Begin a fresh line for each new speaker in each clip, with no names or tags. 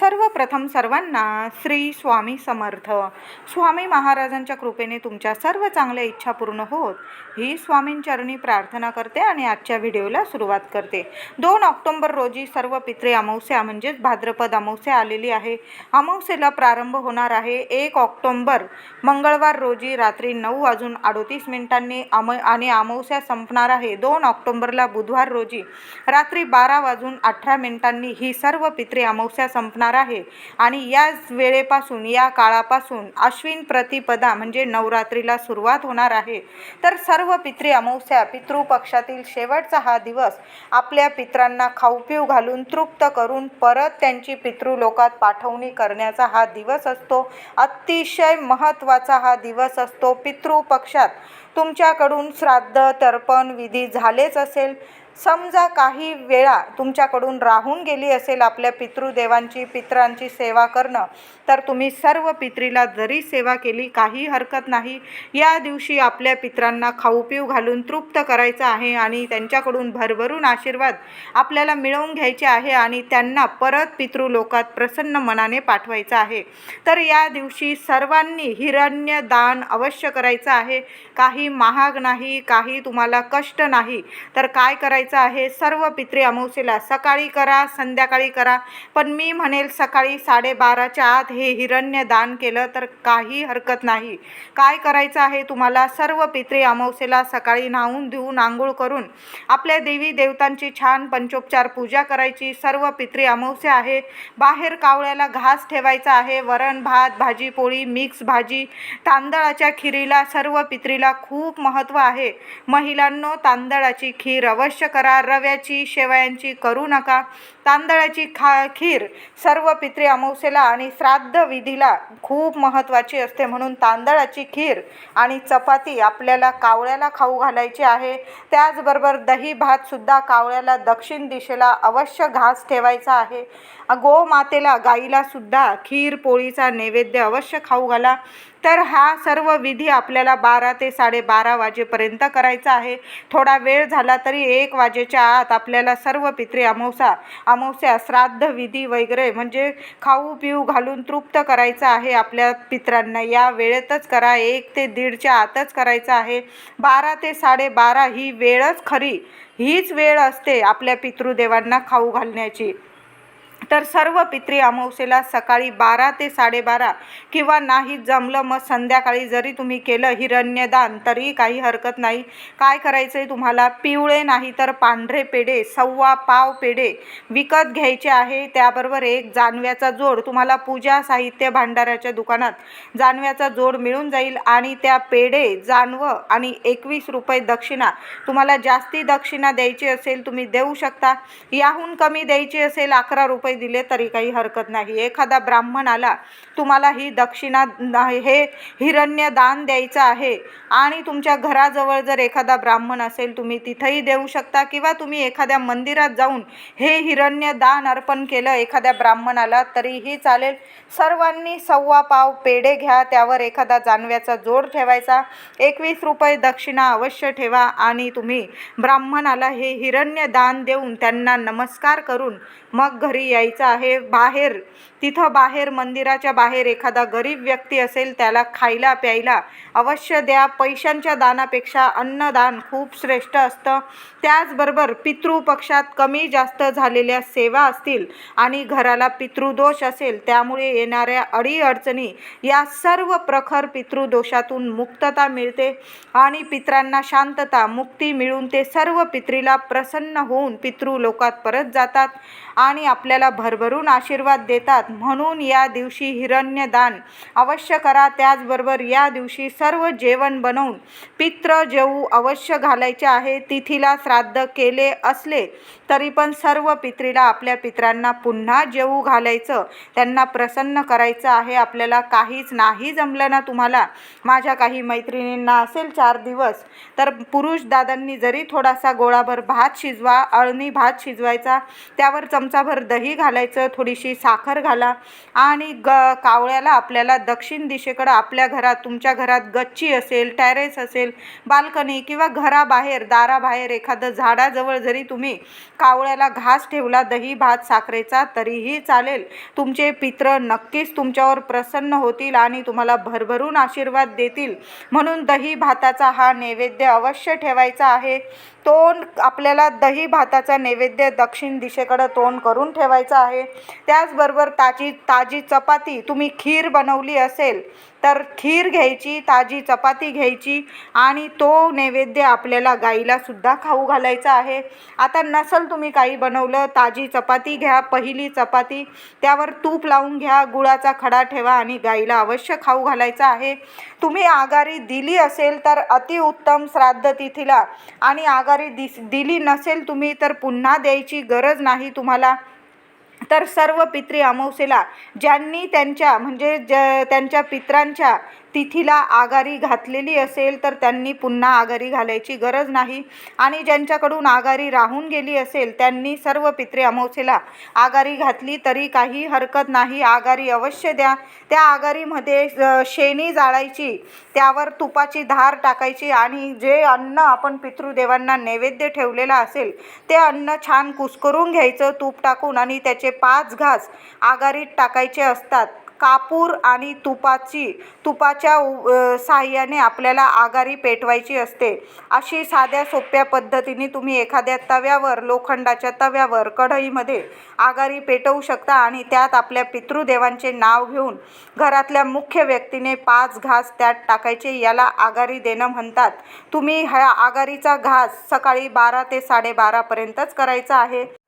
सर्वप्रथम सर्वांना श्री स्वामी समर्थ. स्वामी महाराजांच्या कृपेने तुमच्या सर्व चांगल्या इच्छा पूर्ण होत. ही स्वामींचरणी प्रार्थना करते आणि आजच्या व्हिडिओला सुरुवात करते. दोन ऑक्टोंबर रोजी सर्व पित्रे अमावस्या म्हणजेच भाद्रपद अमावस्या आलेली आहे. अमावस्येला प्रारंभ होणार आहे एक ऑक्टोंबर. मंगळवार रोजी रात्री नऊ वाजून अडोतीस मिनिटांनी अम आणि अमावस्या संपणार आहे. दोन ऑक्टोंबरला बुधवार रोजी रात्री बारा वाजून अठरा मिनिटांनी ही सर्व पित्रे अमावस्या संपणार आहे. आणि याच वेळेपासून या काळापासून अश्विन प्रतिपदा म्हणजे नवरात्रीला सुरुवात होणार आहे. तर सर्व पित्री अमावस्या पितृपक्षातील शेवटचा हा दिवस आपल्या पित्रांना खाऊपिऊ घालून तृप्त करून परत त्यांची पितृलोकात पाठवणी करण्याचा हा दिवस असतो. अतिशय महत्त्वाचा हा दिवस असतो पितृपक्षात. तुमच्याकडून श्राद्ध तर्पण विधी झालेच असेल. समजा काही वेळा तुमच्याकडून राहून गेली असेल आपल्या पितृदेवांची पित्रांची सेवा करणं तर तुम्ही सर्व पित्रीला जरी सेवा केली काही हरकत नाही. या दिवशी आपल्या पित्रांना खाऊपिऊ घालून तृप्त करायचं आहे आणि त्यांच्याकडून भरभरून आशीर्वाद आपल्याला मिळवून घ्यायचे आहे आणि त्यांना परत पितृलोकात प्रसन्न मनाने पाठवायचं आहे. तर या दिवशी सर्वांनी हिरण्य दान अवश्य करायचं आहे. काही महाग नाही काही तुम्हाला कष्ट नाही. तर काय करायचं? आहे. सर्व पित्रे अमावस्येला सकाळी करा संध्याकाळी करा. पण मी म्हणेल सकाळी साडेबाराच्या आत हे हिरण्य दान केलं तर काही हरकत नाही. काय करायचं आहे तुम्हाला? सर्व पित्रे अमावस्येला सकाळी न्हावून धुवून आंघोळ करून आपल्या देवी देवतांची छान पंचोपचार पूजा करायची. सर्व पित्रे अमावस्या आहे. बाहेर कावळ्याला घास ठेवायचा आहे. वरण भात भाजी पोळी मिक्स भाजी तांदळाच्या खिरीला सर्व पित्रीला खूप महत्त्व आहे. महिलांनो तांदळाची खीर अवश्य करा रव्याची शेवयांची करू नका तांदळाची खा खीर सर्व पित्रे अमावस्येला आणि श्राद्ध विधीला खूप महत्त्वाची असते. म्हणून तांदळाची खीर आणि चपाती आपल्याला कावळ्याला खाऊ घालायची आहे. त्याचबरोबर दही भातसुद्धा कावळ्याला दक्षिण दिशेला अवश्य घास ठेवायचा आहे. गोमातेला गाईला सुद्धा खीर पोळीचा नैवेद्य अवश्य खाऊ घाला. तर हा सर्व विधी आपल्याला बारा ते साडेबारा वाजेपर्यंत करायचा आहे. थोडा वेळ झाला तरी एक वाजेच्या आत आपल्याला सर्व पित्रे अमावसा अमावस्या श्राद्ध विधी वगैरे म्हणजे खाऊ पिऊ घालून तृप्त करायचं आहे आपल्या पित्रांना. या वेळेतच करा. एक ते दीडच्या आतच करायचं आहे. बारा ते साडेबारा ही वेळच खरी. हीच वेळ असते आपल्या पितृदेवांना खाऊ घालण्याची. तर सर्व पित्री अमावस्येला सकाळी बारा ते साडेबारा किंवा नाही जमलं मग संध्याकाळी जरी तुम्ही केलं हिरण्यदान तरी काही हरकत नाही. काय करायचं आहे तुम्हाला? पिवळे नाही तर पांढरे पेढे सव्वा पाव पेढे विकत घ्यायचे आहे. त्याबरोबर एक जानव्याचा जोड तुम्हाला पूजा साहित्य भांडाराच्या दुकानात जानव्याचा जोड मिळून जाईल आणि त्या पेढे जानवं आणि एकवीस रुपये दक्षिणा तुम्हाला जास्ती दक्षिणा द्यायची असेल तुम्ही देऊ शकता. याहून कमी द्यायची असेल अकरा रुपये दिले तरी काही हरकत नाही. एखादा ब्राह्मण आला तुम्हाला ही दक्षिणा हे हिरण्य दान द्यायचं आहे आणि तुमच्या घराजवळ जर एखादा ब्राह्मण असेल तुम्ही तिथंही देऊ शकता किंवा तुम्ही एखाद्या मंदिरात जाऊन हे हिरण्य दान अर्पण केलं एखाद्या ब्राह्मणाला तरीही चालेल. सर्वांनी सव्वा पाव पेढे घ्या त्यावर एखादा जानव्याचा जोड ठेवायचा. एकवीस रुपये दक्षिणा अवश्य ठेवा आणि तुम्ही ब्राह्मणाला हे हिरण्य दान देऊन त्यांना नमस्कार करून मग घरी यायचं आहे बाहेर. तिथं बाहेर मंदिराच्या बाहेर एखादा गरीब व्यक्ती असेल त्याला खायला प्यायला अवश्य द्या. पैशांच्या दानापेक्षा अन्नदान खूप श्रेष्ठ असतं. त्याचबरोबर पितृपक्षात कमी जास्त झालेल्या सेवा असतील आणि घराला पितृदोष असेल त्यामुळे येणाऱ्या अडीअडचणी या सर्व प्रखर पितृदोषातून मुक्तता मिळते आणि पित्रांना शांतता मुक्ती मिळून ते सर्व पित्रीला प्रसन्न होऊन पितृलोकात परत जातात. आणि आपल्याला भरभरून आशीर्वाद देतात. म्हणून या दिवशी हिरण्यदान अवश्य करा. त्याचबरोबर या दिवशी सर्व जेवण बनवून पित्र जेवू अवश्य घालायचे आहे. तिथीला श्राद्ध केले असले तरी पण सर्व पित्रीला आपल्या पित्रांना पुन्हा जेवू घालायचं त्यांना प्रसन्न करायचं आहे. आपल्याला काहीच नाही जमलं ना तुम्हाला? माझ्या काही मैत्रिणींना असेल चार दिवस तर पुरुष दादांनी जरी थोडासा गोळाभर भात शिजवा अळणी भात शिजवायचा त्यावर चमचाभर दही घालायचं थोडीशी साखर घाला आणि ग कावळ्याला आपल्याला दक्षिण दिशेकडं आपल्या घरात तुमच्या घरात गच्ची असेल टॅरेस असेल बाल्कनी किंवा घराबाहेर दाराबाहेर एखादं झाडाजवळ जरी तुम्ही कावळ्याला घास ठेवला दही भात साखरेचा तरीही चालेल. तुमचे पित्र नक्कीच तुमच्यावर प्रसन्न होतील आणि तुम्हाला भरभरून आशीर्वाद देतील. म्हणून दही भाताचा हा नैवेद्य अवश्य ठेवायचा आहे. तोंड आपल्याला दही भाताचा नैवेद्य दक्षिण दिशेकडं तोंड करून ठेवायचं आहे. त्याचबरोबर ताजी ताजी चपाती तुम्ही खीर बनवली असेल तर खीर घ्यायची ताजी चपाती घ्यायची आणि तो नैवेद्य आपल्याला गाईला सुद्धा खाऊ घालायचा आहे. आता नसल तुम्ही काही बनवलं ताजी चपाती घ्या पहिली चपाती त्यावर तूप लावून घ्या गुळाचा खडा ठेवा आणि गाईला अवश्य खाऊ घालायचा आहे. तुम्ही आगारी दिली असेल तर अतिउत्तम श्राद्ध तिथीला आणि आगारी दिस दिली नसेल तुम्ही तर पुन्हा द्यायची गरज नाही तुम्हाला. तर सर्व पित्री अमावस्येला ज्यांनी त्यांच्या म्हणजे ज त्यांच्या पित्रांच्या तिथीला आघारी घातलेली असेल तर त्यांनी पुन्हा आघारी घालायची गरज नाही. आणि ज्यांच्याकडून आघारी राहून गेली असेल त्यांनी सर्व पित्रे अमावस्येला आघारी घातली तरी काही हरकत नाही. आघाडी अवश्य द्या. त्या आघाडीमध्ये शेणी जाळायची त्यावर तुपाची धार टाकायची आणि जे अन्न आपण पितृदेवांना नैवेद्य ठेवलेलं असेल ते अन्न छान कुस्करून घ्यायचं. तूप टाकून आणि त्याचे पाच घास आघाडीत टाकायचे असतात. कापूर आणि तुपाची तुपाच्या उ- साहाय्याने आपल्याला आगारी पेटवायची असते. अशी साध्या सोप्या पद्धतीने तुम्ही एखाद्या तव्यावर लोखंडाच्या तव्यावर कढईमध्ये आगारी पेटवू शकता आणि त्यात आपल्या पितृदेवांचे नाव घेऊन घरातल्या मुख्य व्यक्तीने पाच घास त्यात टाकायचे. याला आगारी देणं म्हणतात. तुम्ही ह्या आगारीचा घास सकाळी बारा ते साडेबारापर्यंतच करायचा आहे.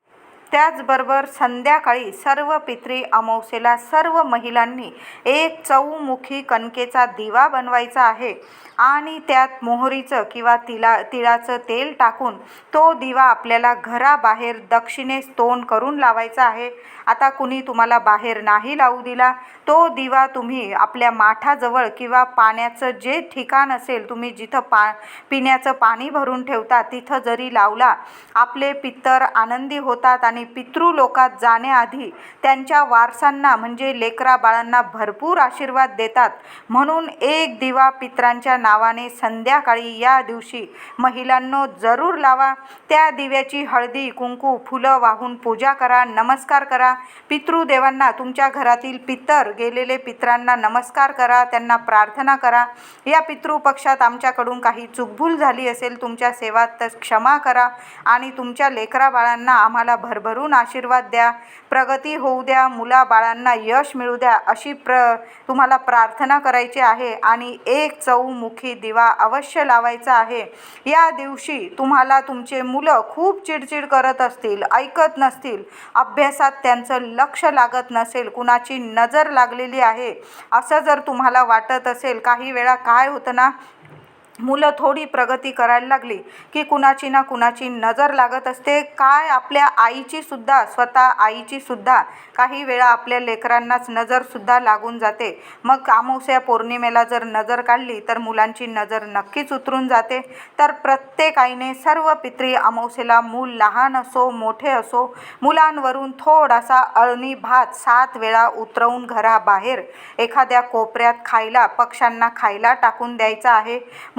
त्याचबरोबर संध्याकाळी सर्व पित्री अमावस्येला सर्व महिलांनी एक चौमुखी कणकेचा दिवा बनवायचा आहे. आणि त्यात मोहरीचं किंवा तिला तिळाचं तेल टाकून तो दिवा आपल्याला घराबाहेर दक्षिणेस तोंड करून लावायचा आहे. आता कुणी तुम्हाला बाहेर नाही लावू दिला तो दिवा तुम्ही आपल्या माठाजवळ किंवा पाण्याचं जे ठिकाण असेल तुम्ही जिथं पा पिण्याचं पाणी भरून ठेवता तिथं जरी लावला आपले पित्तर आनंदी होतात आणि पितृलोकात जाण्याआधी त्यांच्या वारसांना म्हणजे लेकरा बाळांना भरपूर आशीर्वाद देतात. म्हणून एक दिवा पित्रांच्या नावाने संध्याकाळी या दिवशी महिलांनो जरूर लावा. त्या दिव्याची हळदी कुंकू फुलं वाहून पूजा करा नमस्कार करा. पितृदेवांना तुमच्या घरातील पितर गेलेले पित्रांना नमस्कार करा त्यांना प्रार्थना करा. या पितृपक्षात आमच्याकडून काही चूकभूल झाली असेल तुमच्या सेवात तर क्षमा करा आणि तुमच्या लेकरा बाळांना आम्हाला भरून आशीर्वाद द्या. प्रगती होऊ द्या. मुला बाळांना यश मिळू द्या अशी प्र तुम्हाला प्रार्थना करायची आहे. आणि एक चौमुखी दिवा अवश्य लावायचा आहे. या दिवशी तुम्हाला तुमचे मुलं खूप चिडचिड करत असतील ऐकत नसतील. अभ्यासात त्यांचं लक्ष लागत नसेल कुणाची नजर लागलेली आहे. असं जर तुम्हाला वाटत असेल काही वेळा काय होतं ना मुलं थोडी प्रगती करायला लागली की कुणाची ना कुणाची नजर लागत असते. काय आपल्या आईची सुद्धा स्वतः आईची सुद्धा काही वेळा आपल्या लेकरांनाच नजरसुद्धा लागून जाते. मग अमावस्या पौर्णिमेला जर नजर काढली तर मुलांची नजर नक्कीच उतरून जाते. तर प्रत्येक आईने सर्व पित्री अमावस्येला मूल लहान असो मोठे असो मुलांवरून थोडासा अळणी भात सात वेळा उतरवून घराबाहेर एखाद्या कोपऱ्यात खायला पक्ष्यांना खायला टाकून द्यायचा आहे.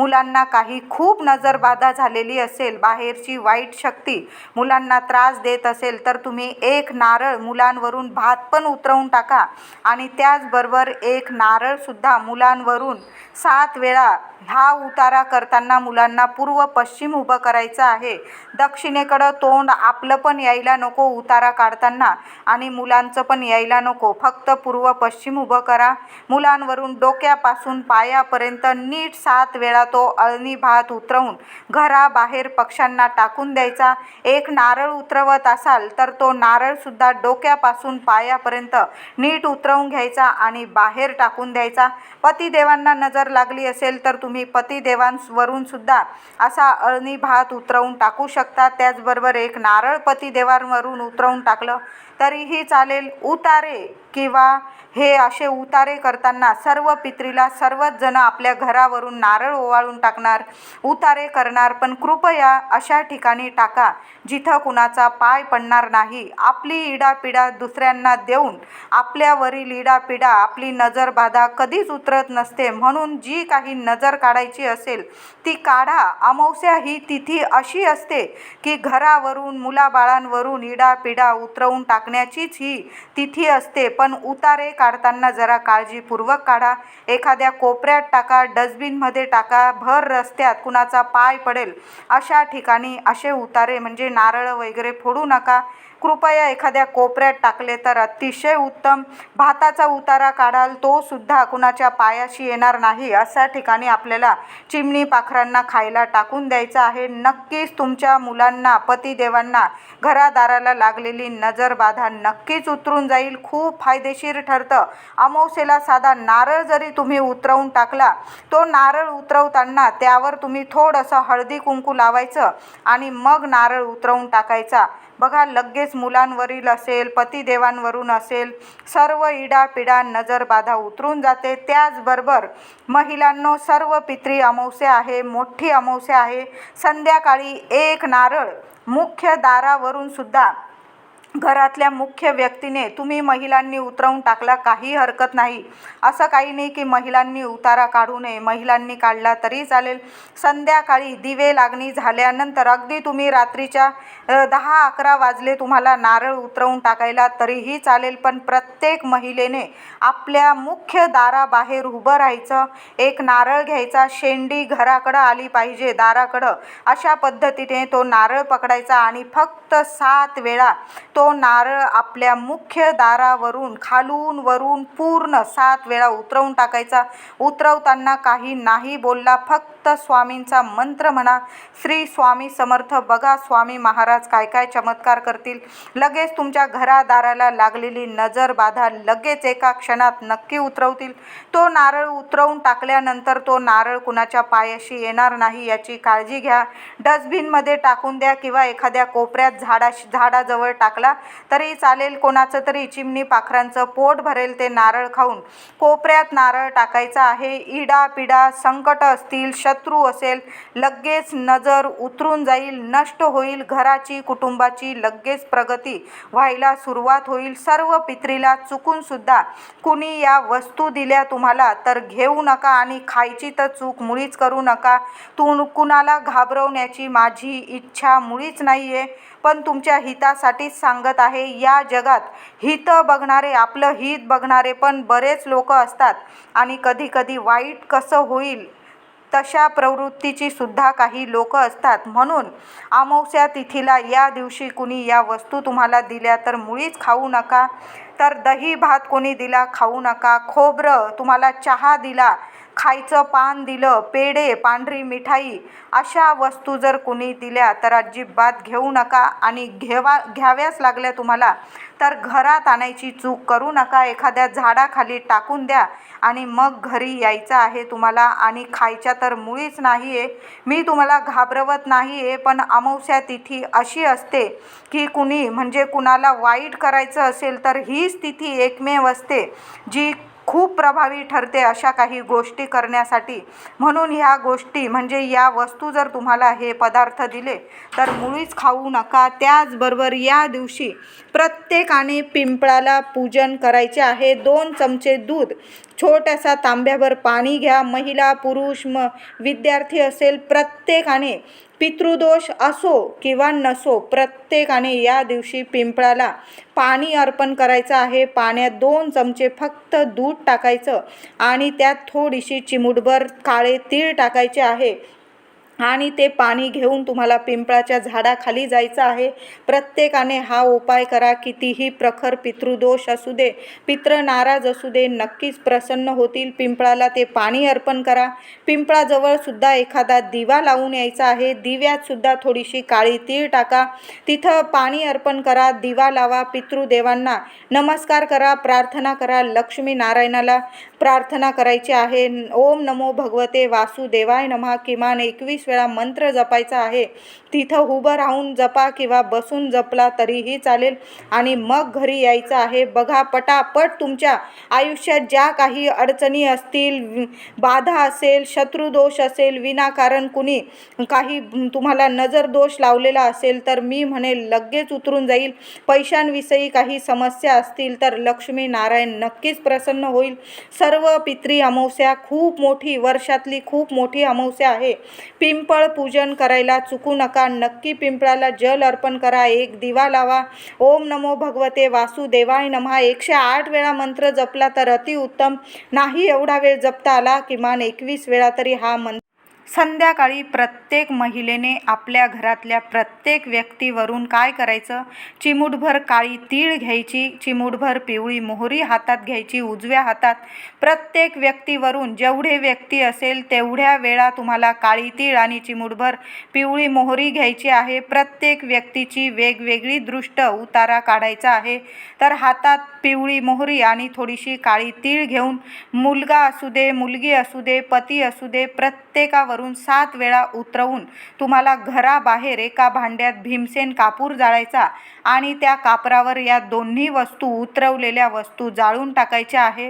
मुलांना काही खूप नजरबाधा झालेली असेल बाहेरची वाईट शक्ती मुलांना त्रास देत असेल तर तुम्ही एक नारळ मुलांवरून भात पण उतरवून टाका. आणि त्याचबरोबर एक नारळसुद्धा मुलांवरून सात वेळा हा उतारा करताना मुलांना पूर्व पश्चिम उभं करायचं आहे. दक्षिणेकडं तोंड आपलं पण यायला नको उतारा काढताना आणि मुलांचं पण यायला नको. फक्त पूर्व पश्चिम उभं करा. मुलांवरून डोक्यापासून पायापर्यंत नीट सात वेळा तो तो अळणी भात उतरवून घराबाहेर पक्ष्यांना टाकून द्यायचा. एक नारळ उतरवत असाल तर तो नारळसुद्धा डोक्यापासून पायापर्यंत नीट उतरवून घ्यायचा आणि बाहेर टाकून द्यायचा. पतिदेवांना नजर लागली असेल तर तुम्ही पतिदेवांवरूनसुद्धा असा अळणी भात उतरवून टाकू शकता. त्याचबरोबर एक नारळ पतिदेवांवरून उतरवून टाकलं. तरीही चालेल उतारे किंवा हे असे उतारे करताना सर्व पित्रीला सर्वच जण आपल्या घरावरून नारळ ओवाळून टाकणार उतारे करणार पण कृपया अशा ठिकाणी टाका जिथं कुणाचा पाय पडणार नाही. आपली इडापिडा दुसऱ्यांना देऊन आपल्यावरील इडापिडा आपली नजरबाधा कधीच उतरत नसते. म्हणून जी काही नजर काढायची असेल ती काढा. अमावस्या ही तिथी अशी असते की घरावरून मुलाबाळांवरून इडापिडा उतरवून टाक टाकण्याचीच ही तिथी असते. पण उतारे काढताना जरा काळजीपूर्वक काढा. एखाद्या कोपऱ्यात टाका डस्टबिनमध्ये टाका भर रस्त्यात कुणाचा पाय पडेल अशा ठिकाणी असे उतारे म्हणजे नारळ वगैरे फोडू नका. कृपया एखाद्या कोपऱ्यात टाकले तर अतिशय उत्तम. भाताचा उतारा काढाल तो सुद्धा कुणाच्या पायाशी येणार नाही. अशा ठिकाणी आपल्याला चिमणी पाखरांना खायला टाकून द्यायचं आहे. नक्कीच तुमच्या मुलांना पतिदेवांना घरादाराला लागलेली नजरबाधा नक्कीच उतरून जाईल. खूप फायदेशीर ठरतं. अमावस्येला साधा नारळ जरी तुम्ही उतरवून टाकला तो नारळ उतरवताना त्यावर तुम्ही थोडंसं हळदी कुंकू लावायचं आणि मग नारळ उतरवून टाकायचा. बघा लगेच मुलांवरील असेल पतिदेवांवरून असेल सर्व इडापिडा नजरबाधा उतरून जाते. त्याचबरोबर महिलांनो सर्व पित्री अमावस्या आहे मोठी अमावस्या आहे. संध्याकाळी एक नारळ मुख्य दारावरून सुद्धा घरातल्या मुख्य व्यक्तीने तुम्ही महिलांनी उतरवून टाकला काही हरकत नाही. असं काही नाही की महिलांनी उतारा काढू नये. महिलांनी काढला तरी चालेल. संध्याकाळी दिवे लागणी झाल्यानंतर अगदी तुम्ही रात्रीच्या दहा अकरा वाजले तुम्हाला नारळ उतरवून टाकायला तरीही चालेल. पण प्रत्येक महिलेने आपल्या मुख्य दाराबाहेर उभं राहायचं. एक नारळ घ्यायचा शेंडी घराकडं आली पाहिजे दाराकडं. अशा पद्धतीने तो नारळ पकडायचा आणि फक्त सात वेळा तो नारळ आपल्या मुख्य दारावरून खालून वरून पूर्ण सात वेळा उतरवून टाकायचा. उतरवताना काही नाही बोलला फक्त स्वामींचा मंत्र म्हणा. श्री स्वामी समर्थ बघा स्वामी महाराज काय काय चमत्कार करतील. लगेच तुमच्या घरादाराला लागलेली नजर बाधा लगेच एका क्षणात नक्की उतरवतील. तो नारळ उतरवून टाकल्यानंतर तो नारळ कुणाच्या पायाशी येणार नाही याची काळजी घ्या. डस्टबिनमध्ये टाकून द्या किंवा एखाद्या कोपऱ्यात झाडा झाडाजवळ टाकला तरी चालेल कोणाचं तरी चिमणी पाखरांचं पोट भरेल ते नारळ खाऊन. कोपऱ्यात नारळ टाकायचा आहे. इडा पिडा संकट असतील शत्रू असेल लगेच नजर उतरून जाईल नष्ट होईल घराची कुटुंबाची लगेच प्रगती व्हायला सुरुवात होईल. सर्व पित्रीला चुकून सुद्धा कुणी या वस्तू दिल्या तुम्हाला तर घेऊ नका आणि खायची तर चूक मुळीच करू नका. तू कुणाला घाबरवण्याची माझी इच्छा मुळीच नाही आहे पण तुमच्या हितासाठीच सांगत आहे. या जगात हित बघणारे आपलं हित बघणारे पण बरेच लोक असतात. आणि कधीकधी वाईट कसं होईल तशा प्रवृत्तीची सुद्धा काही लोक असतात. म्हणून अमावस्या तिथीला या दिवशी कुणी या वस्तू तुम्हाला दिल्या तर मुळीच खाऊ नका. तर दही भात कोणी दिला खाऊ नका. खोबरं तुम्हाला चहा दिला खायचं पान दिलं पेढे पांढरी मिठाई अशा वस्तू जर कुणी दिल्या तर अजिबात घेऊ नका आणि घेवा घ्याव्याच लागल्या तुम्हाला. तर घरात आणायची चूक करू नका. एखाद्या झाडाखाली टाकून द्या आणि मग घरी यायचं आहे तुम्हाला आणि खायच्या तर मुळीच नाही आहे मी तुम्हाला घाबरवत नाही आहे पण अमावस्या तिथी अशी असते की कुणी म्हणजे कुणाला वाईट करायचं असेल तर हीच तिथी एकमेव असते जी खूप प्रभावी ठरते अशा काही गोष्टी करण्यासाठी. म्हणून ह्या गोष्टी म्हणजे या वस्तू जर तुम्हाला हे पदार्थ दिले तर मुळीच खाऊ नका. त्याचबरोबर या दिवशी प्रत्येकाने पिंपळाला पूजन करायचे आहे. दोन चमचे दूध छोट्यासा तांब्यावर पाणी घ्या. महिला पुरुष म विद्यार्थी असेल प्रत्येकाने पितृदोष असो किंवा नसो प्रत्येकाने या दिवशी पिंपळाला पाणी अर्पण करायचं आहे. पाण्यात दोन चमचे फक्त दूध टाकायचं आणि त्यात थोडीशी चिमूटभर काळे तीळ टाकायचे आहे. आणि ते पाणी घेऊन तुम्हाला पिंपळाच्या झाडाखाली जायचं आहे. प्रत्येकाने हा उपाय करा कितीही प्रखर पितृदोष असू दे पित्र नाराज असू दे नक्कीच प्रसन्न होतील. पिंपळाला ते पाणी अर्पण करा. पिंपळाजवळ सुद्धा एखादा दिवा लावून यायचा आहे. दिव्यात सुद्धा थोडीशी काळी तीळ टाका. तिथं पाणी अर्पण करा दिवा लावा पितृदेवांना. नमस्कार करा प्रार्थना करा लक्ष्मी नारायणाला. प्रार्थना करायची आहे. ओम नमो भगवते वासुदेवाय नमः. किमान एकवीस वेळा मंत्र जपायचा आहे. तिथं उभं राहून जपा किंवा बसून जपला तरीही चालेल. आणि मग घरी यायचं आहे. बघा पटापट तुमच्या आयुष्यात ज्या काही अडचणी असतील बाधा असेल शत्रुदोष असेल विनाकारण कुणी काही तुम्हाला नजर दोष लावलेला असेल तर मी म्हणेल लगेच उतरून जाईल. पैशांविषयी काही समस्या असतील तर लक्ष्मी नारायण नक्कीच प्रसन्न होईल. सर्व पित्री अमावस्या खूप मोठी वर्षातली खूप मोठी अमावस्या आहे. पिंपळ पूजन करायला चुकू नका. नक्की पिंपळाला जल अर्पण करा एक दिवा लावा. ओम नमो भगवते वासुदेवाय नमः एकशे आठ वेळा मंत्र जपला तर अतिउत्तम. नाही एवढा वेळ जपता आला किमान एकवीस वेळा तरी हा मंत्र संध्याकाळी प्रत्येक महिलेने आपल्या घरातल्या प्रत्येक व्यक्तीवरून काय करायचं? चिमूटभर काळी तीळ घ्यायची चिमूटभर पिवळी मोहरी हातात घ्यायची उजव्या हातात. प्रत्येक व्यक्तीवरून जेवढे व्यक्ती असेल तेवढ्या वेळा तुम्हाला काळी तीळ आणि चिमूटभर पिवळी मोहरी घ्यायची आहे. प्रत्येक व्यक्तीची वेगवेगळी दृष्ट उतारा काढायचा आहे. तर हातात पिवळी मोहरी आणि थोडीशी काळी तीळ घेऊन मुलगा असू दे मुलगी असू दे पती असू दे प्रत्येकावर प्रत्येकावरून सात वेळा उतरवून तुम्हाला घराबाहेर एका भांड्यात भीमसेन कापूर जाळायचा आणि त्या कापरावर या दोन्ही वस्तू उतरवलेल्या वस्तू जाळून टाकायच्या आहे.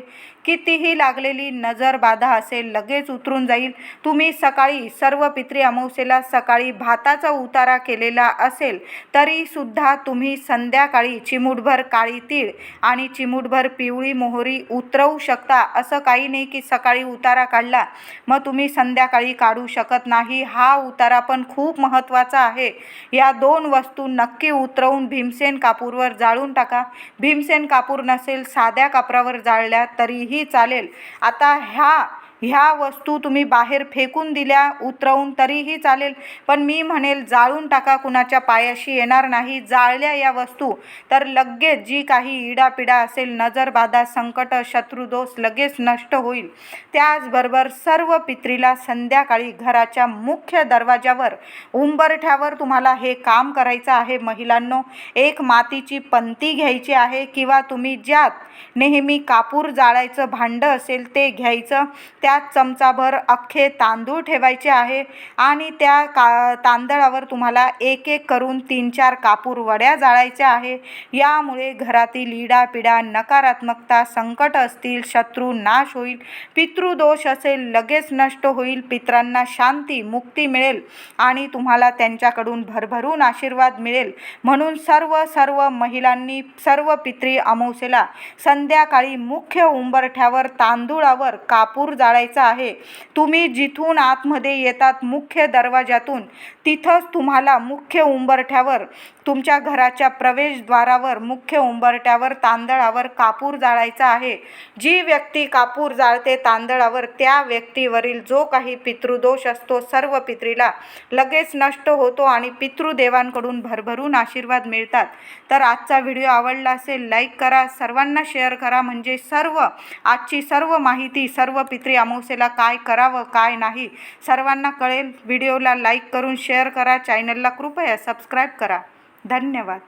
कितीही लागलेली नजर बाधा असेल लगेच उतरून जाईल. तुम्ही सकाळी सर्व पित्री अमावस्येला सकाळी भाताचा उतारा केलेला असेल तरीसुद्धा तुम्ही संध्याकाळी चिमूटभर काळी तीळ आणि चिमूटभर पिवळी मोहरी उतरवू शकता. असं काही नाही की सकाळी उतारा काढला मग तुम्ही संध्याकाळी काढू शकत नाही. हा उतारा पण खूप महत्त्वाचा आहे. या दोन वस्तू नक्की उतरवून भीमसेन कापूरवर जाळून टाका. भीमसेन कापूर नसेल साध्या कापरावर जाळल्या तरीही चालेल. आता ह्या ह्या वस्तू तुम्ही बाहेर फेकून दिल्या उतरवून तरीही चालेल. पण मी म्हणेल जाळून टाका कुणाच्या पायाशी येणार नाही. जाळल्या या वस्तू तर लगेच जी काही इडापिडा असेल नजरबाधा संकट शत्रुदोष लगेच नष्ट होईल. त्याचबरोबर सर्व पित्रीला संध्याकाळी घराच्या मुख्य दरवाजावर उंबरठ्यावर तुम्हाला हे काम करायचं आहे महिलांनो. एक मातीची पंती घ्यायची आहे किंवा तुम्ही ज्यात नेहमी कापूर जाळायचं भांडं असेल ते घ्यायचं. त्यात चमचाभर अख्खे तांदूळ ठेवायचे आहे आणि त्या का तांदळावर तुम्हाला एक एक करून तीन चार कापूर वड्या जाळायच्या आहे. यामुळे घरातील इडापिडा नकारात्मकता संकट असतील शत्रू नाश होईल पितृदोष असेल लगेच नष्ट होईल पित्रांना शांती मुक्ती मिळेल आणि तुम्हाला त्यांच्याकडून भरभरून आशीर्वाद मिळेल. म्हणून सर्व सर्व महिलांनी सर्व पित्री अमावस्येला संध्याकाळी मुख्य उंबरठ्यावर तांदूळावर कापूर जाळ आहे. तुम्ही जिथून आतमध्ये येतात मुख्य दरवाजातून तिथंच तुम्हाला मुख्य उंबरठ्यावर तुमच्या घराच्या प्रवेशद्वारावर मुख्य उंबरठ्यावर तांदळावर कापूर जाळायचा आहे. जी व्यक्ती कापूर जाळते तांदळावर त्या व्यक्तीवरील जो काही पितृदोष असतो सर्व पितरीला लगेच नष्ट होतो आणि पितृदेवांकडून भरभरून आशीर्वाद मिळतात. तर आजचा व्हिडिओ आवडला असेल लाईक करा सर्वांना शेअर करा. म्हणजे सर्व आजची सर्व माहिती सर्व पितृ अमावस्येला काय करावं काय नाही सर्वांना कळेल. व्हिडिओला लाईक करून शेअर करा चॅनलला कृपया सबस्क्राईब करा. धन्यवाद.